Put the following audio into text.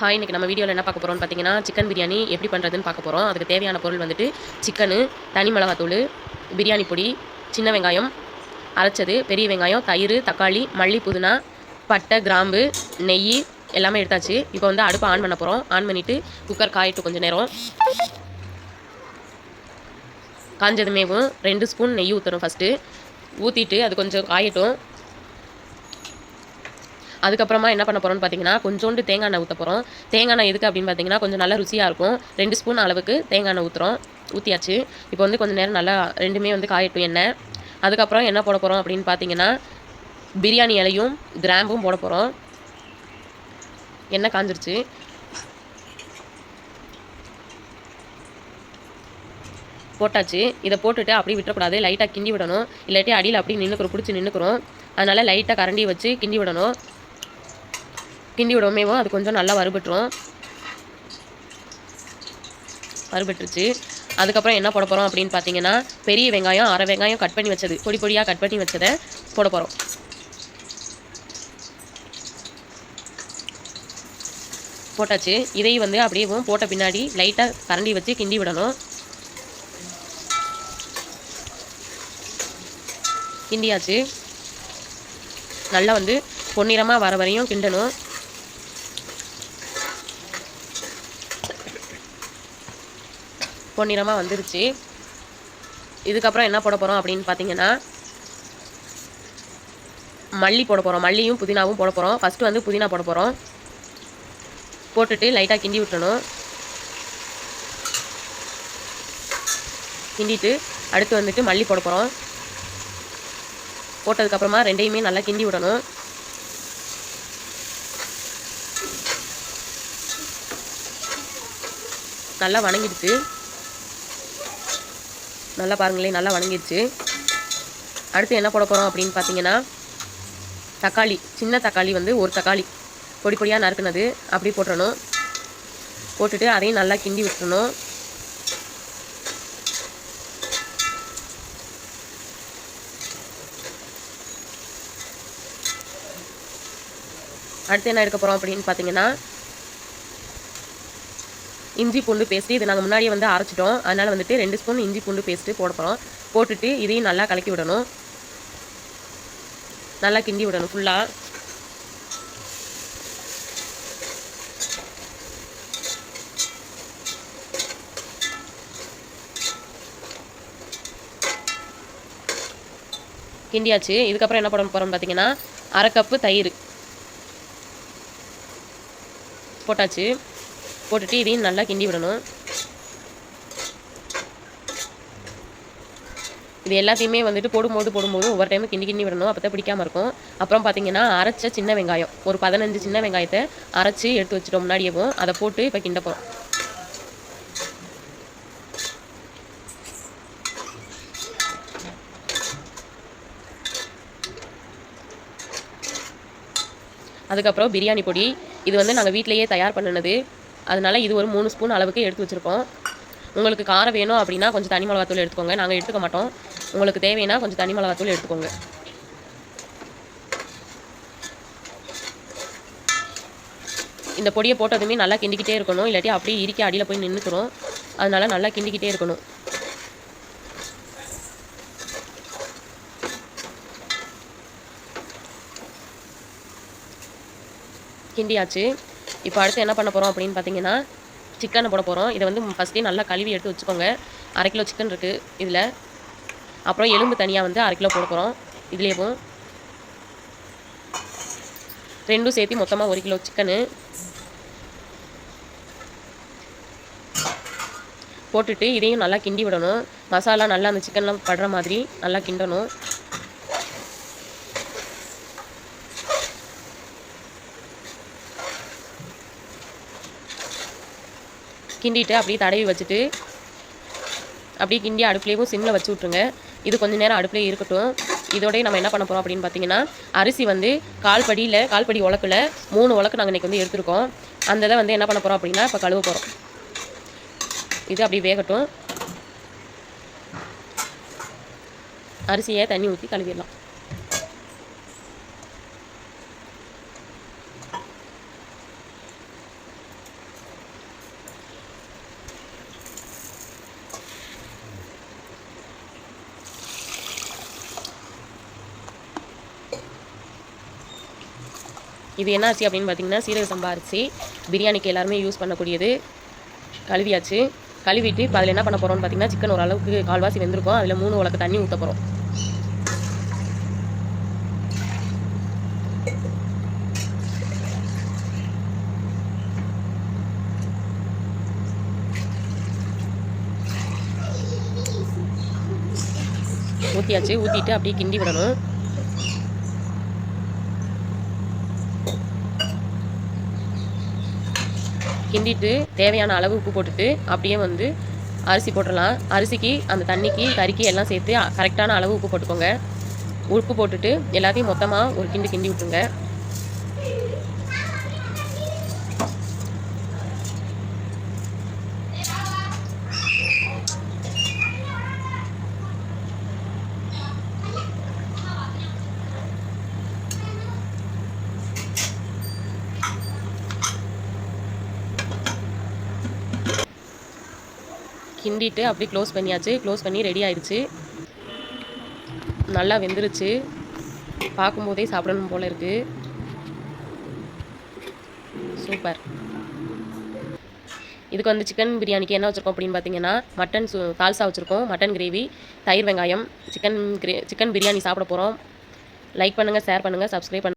Hi இன்றைக்கி நம்ம வீடியோவில் என்ன பார்க்க போகிறோம்னு பார்த்தீங்கன்னா சிக்கன் பிரியாணி எப்படி பண்ணுறதுன்னு பார்க்க போகிறோம் அதுக்கு தேவையான பொருள் வந்துட்டு சிக்கனு தனி மிளகாத்தூள் பிரியாணி பொடி சின்ன வெங்காயம் அரைச்சது பெரிய வெங்காயம் தயிர் தக்காளி மல்லி புதினா பட்டை கிராம்பு நெய் எல்லாமே எடுத்தாச்சு. இப்போ வந்து அடுப்பை ஆன் பண்ண போகிறோம் ஆன் பண்ணிவிட்டு குக்கர் காயிட்டு கொஞ்சம் நேரம். காஞ்சதுமேவும் ரெண்டு ஸ்பூன் நெய் ஊற்றணும் ஃபஸ்ட்டு ஊற்றிட்டு அது கொஞ்சம் காயட்டும். அதுக்கப்புறமா என்ன பண்ண போகிறோம்னு பார்த்தீங்கன்னா கொஞ்சோண்டு தேங்காய் எண்ணெய் ஊற்ற போகிறோம் தேங்காய் எண்ணெய் எதுக்கு அப்படின்னு பார்த்தீங்கன்னா கொஞ்சம் நல்லா ருசியாக இருக்கும். ரெண்டு ஸ்பூன் அளவுக்கு தேங்காய் எண்ணெய் ஊற்றுறோம் ஊற்றியாச்சு இப்போ வந்து கொஞ்சம் நேரம் நல்லா ரெண்டுமே வந்து காயட்டும் எண்ணெய். அதுக்கப்புறம் என்ன போட போகிறோம் அப்படின்னு பார்த்தீங்கன்னா பிரியாணி இலையும் கிராம்பும் போட போகிறோம் எண்ணெய் காஞ்சிருச்சு. போட்டாச்சு. இதை போட்டுட்டு அப்படியே விட்டுறக்கூடாது. லைட்டாக கிண்டி விடணும். இல்லாட்டி அடியில் அப்படியே நின்றுக்கிறோம் பிடிச்சி நின்றுக்கிறோம் அதனால் லைட்டாக கரண்டி வச்சு கிண்டி விடணும். கிண்டி விடவுமேவும் அது கொஞ்சம் நல்லா வறுபட்டுரும். வறுபட்டுருச்சு. அதுக்கப்புறம் என்ன போட போகிறோம் அப்படின்னு பார்த்தீங்கன்னா பெரிய வெங்காயம் அரை வெங்காயம் கட் பண்ணி வச்சது. பொடி பொடியாக கட் பண்ணி வச்சதை போட போகிறோம் போட்டாச்சு. இதையும் வந்து அப்படியே போட்ட பின்னாடி லைட்டாக கரண்டி வச்சு கிண்டி விடணும். கிண்டியாச்சு. நல்லா வந்து பொன்னிறமாக வர வரையும் கிண்டணும். பொன்னிறமாக வந்துருச்சு. இதுக்கப்புறம் என்ன போட போகிறோம் அப்படின்னு பார்த்தீங்கன்னா மல்லி போட போகிறோம் மல்லியும் புதினாவும் போட போகிறோம் ஃபஸ்ட்டு வந்து புதினா போட போகிறோம் போட்டுட்டு லைட்டாக கிண்டி விட்டணும் கிண்டிட்டு அடுத்து வந்துட்டு மல்லி போட போகிறோம் போட்டதுக்கப்புறமா ரெண்டையுமே நல்லா கிண்டி விடணும். நல்லா வணங்கிடுச்சு. நல்லா பாருங்களேன் நல்லா வணங்கிடுச்சு. அடுத்து என்ன போட போகிறோம் அப்படின்னு பார்த்தீங்கன்னா தக்காளி சின்ன தக்காளி வந்து ஒரு தக்காளி. பொடி பொடியாக நறுக்குனது அப்படி போட்டுறணும். போட்டுட்டு அதையும் நல்லா கிண்டி விட்டுறணும். அடுத்து என்ன எடுக்க போகிறோம் அப்படின்னு பார்த்தீங்கன்னா இஞ்சி பூண்டு பேஸ்ட்டு இது நாங்கள் முன்னாடியே வந்து அரைச்சிட்டோம். அதனால் வந்துட்டு ரெண்டு ஸ்பூன் இஞ்சி பூண்டு பேஸ்ட்டு போட போகிறோம் போட்டுட்டு இதையும் நல்லா கலக்கி விடணும். நல்லா கிண்டி விடணும் ஃபுல்லாக கிண்டியாச்சு. இதுக்கப்புறம் என்ன போட போகிறோம்னு பார்த்தீங்கன்னா அரை கப்பு தயிர். போட்டாச்சு. போட்டுட்டு இதையும் நல்லா கிண்டி விடணும். இது எல்லாத்தையுமே வந்துட்டு போடும்போது போடும்போது ஒவ்வொரு டைமும் கிண்டி கிண்டி விடணும். அப்போ தான் பிடிக்காம இருக்கும். அப்புறம் பார்த்தீங்கன்னா அரைச்ச சின்ன வெங்காயம். ஒரு பதினஞ்சு சின்ன வெங்காயத்தை அரைச்சி எடுத்து வச்சுட்டோம் முன்னாடியவும் அதை போட்டு இப்போ கிண்ட போகிறோம் அதுக்கப்புறம் பிரியாணி பொடி. இது வந்து நாங்கள் வீட்டிலேயே தயார் பண்ணினது. அதனால இது ஒரு மூணு ஸ்பூன் அளவுக்கு எடுத்து வச்சுருக்கோம். உங்களுக்கு காரம் வேணும் அப்படின்னா கொஞ்சம் தனி மிளகாத்தூள் எடுத்துக்கோங்க. நாங்கள் எடுத்துக்க மாட்டோம். உங்களுக்கு தேவைன்னா கொஞ்சம் தனி மிளகாத்தூள் எடுத்துக்கோங்க. இந்த பொடியை போட்டதுமே நல்லா கிண்டிக்கிட்டே இருக்கணும். இல்லாட்டி அப்படியே இறுக்கி அடியில் போய் நின்றுக்கிறோம் அதனால நல்லா கிண்டிக்கிட்டே இருக்கணும். கிண்டியாச்சு. இப்போ அடுத்து என்ன பண்ண போகிறோம் அப்படின்னு பார்த்தீங்கன்னா சிக்கனை போட போகிறோம் இதை வந்து ஃபஸ்ட்டே நல்லா கழுவி எடுத்து வச்சுக்கோங்க. அரை கிலோ சிக்கன் இருக்குது இதில். அப்புறம் எலும்பு தனியாக வந்து அரை கிலோ போட போகிறோம் இதுலேயும் ரெண்டும் சேர்த்து மொத்தமாக ஒரு கிலோ சிக்கனு போட்டுட்டு இதையும் நல்லா கிண்டி விடணும். மசாலா நல்லா அந்த சிக்கன்லாம் படுற மாதிரி நல்லா கிண்டணும். கிண்டிட்டு அப்படியே தடவி வச்சுட்டு அப்படியே கிண்டி அடுப்புலேயும் சிம்மில் வச்சு விட்ருங்க இது கொஞ்சம் நேரம் அடுப்புலேயே இருக்கட்டும். இதோடய நம்ம என்ன பண்ண போகிறோம் அப்படின்னு பார்த்தீங்கன்னா அரிசி வந்து கால் படியில் கால் படி உலக்கில் மூணு உலக்கு நாங்கள் இன்றைக்கி வந்து எடுத்துருக்கோம். அந்த இதை வந்து என்ன பண்ண போகிறோம் அப்படின்னா இப்போ கழுவ போகிறோம் இது அப்படியே வேகட்டும். அரிசியை தண்ணி ஊற்றி கழுவிடலாம். இது என்ன அரிசி அப்படின்னு பார்த்தீங்கன்னா சீரக சம்பா அரிசி பிரியாணிக்கு எல்லாருமே யூஸ் பண்ணக்கூடியது. கழுவியாச்சு. கழுவிட்டு இப்போ அதில் என்ன பண்ண போகிறோம்னு பார்த்தீங்கன்னா சிக்கன் ஓரளவுக்கு கால்வாசி வெந்திருக்கும். அதில் மூணு உலக்கு தண்ணி ஊற்ற போகிறோம் ஊற்றியாச்சு ஊற்றிட்டு அப்படியே கிண்டி விடணும். கிண்டிட்டு தேவையான அளவு உப்பு போட்டுட்டு அப்படியே வந்து அரிசி போட்டுடலாம். அரிசிக்கு அந்த தண்ணிக்கு கறிக்கு எல்லாம் சேர்த்து கரெக்டான அளவு உப்பு போட்டுக்கோங்க. உப்பு போட்டுட்டு எல்லாத்தையும் மொத்தமாக ஒரு கிண்டு கிண்டி விட்டுருங்க. கிண்டிட்டு அப்படியே க்ளோஸ் பண்ணியாச்சு. க்ளோஸ் பண்ணி ரெடி ஆயிடுச்சு. நல்லா வெந்துருச்சு. பார்க்கும்போதே சாப்பிடணும் போல் இருக்குது சூப்பர். இதுக்கு வந்து சிக்கன் பிரியாணிக்கு என்ன வச்சுருக்கோம் அப்படின்னு பார்த்தீங்கன்னா மட்டன் சு தால்சா வச்சுருக்கோம். மட்டன் கிரேவி தயிர் வெங்காயம் சிக்கன் கிரே சிக்கன் பிரியாணி சாப்பிட போகிறோம் லைக் பண்ணுங்கள் ஷேர் பண்ணுங்கள் சப்ஸ்கிரைப் பண்ணுங்கள்